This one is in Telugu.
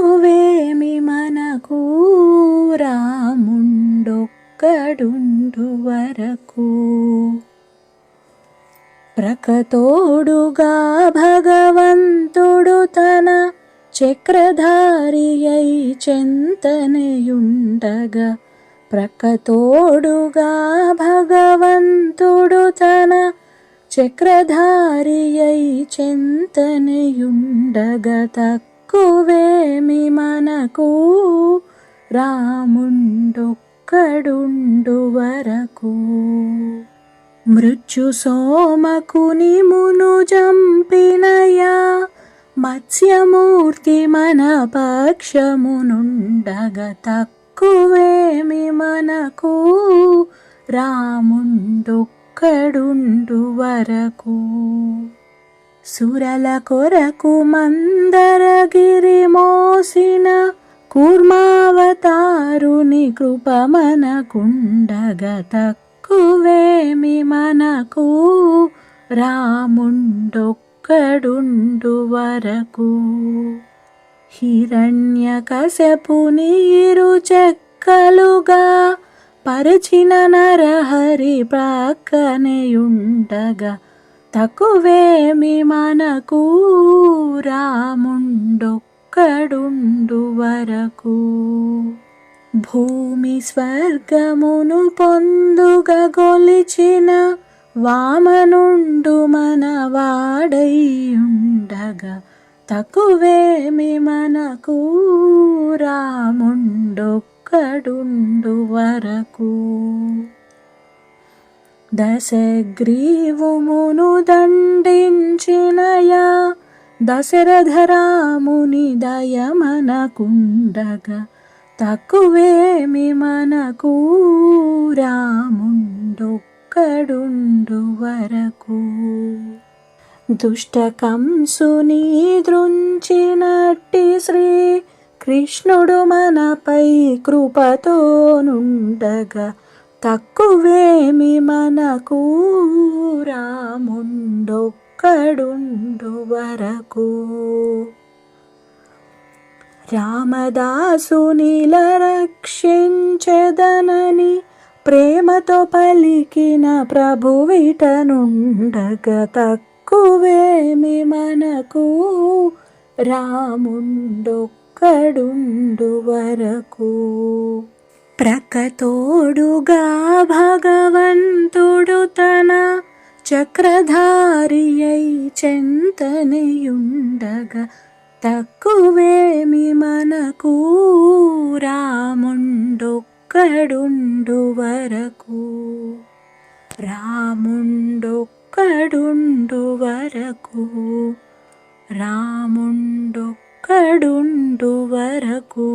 నువ్వేమి మనకు రాముండొక్కడుండు వరకు. ప్రకతోడుగా భగవంతుడు తన చక్రధారి అయి చెంతనయుండగా ప్రకతోడుగా భగవంతుడు తన చక్రధారి అయి చెంతనయుండగా తక్కువేమి మనకు? రాముండొక్కడుండు వరకు. మృత్యు సోమకుని మును జంపినయా? మత్స్యమూర్తి మన పక్షమునుండగ తక్కువేమి మనకు? రాముండొక్కడుండు వరకు. సురల కొరకు మందరగిరి మోసిన కూర్మావతారుని కృప మనకుండగ తక్కువేమి మనకు. రాముండొక్కడుండు వరకు. హిరణ్య హిరణ్యకశపు నీరు చెక్కలుగా పరిచిన నరహరి ప్రక్కనేయుండగా తక్కువేమి మనకు రాముండొక్కడుండు వరకు. భూమి స్వర్గమును పొందుగ గొలిచిన వామనుండు మన వాడైయుండగా తక్కువేమి మనకు రాముండొక్కడుండు వరకు. దశగ్రీవుమును దండించినయా దశరథరాముని దయమనకుండగా తక్కువేమి మనకు రాముండొక్కడుండు వరకు. దుష్టకంసుని దృంచినట్టి శ్రీ కృష్ణుడు మనపై కృపతో నుండగా తక్కువేమి మనకు రాముండొక్కడుండు వరకు రామదాసునిల రక్షించెదనని ప్రేమతో పలికిన ప్రభువిటనుండగ తక్కువేమి మనకు రాముండొక్కడుండు వరకు ప్రకతోడుగా భగవంతుడు తన చక్రధారి అయి చెంతనియుండగా. తక్కువేమి మనకు రాముండొక్కడుండు వరకు రాముండొక్కడుండు వరకు రాముండొక్కడుండు వరకు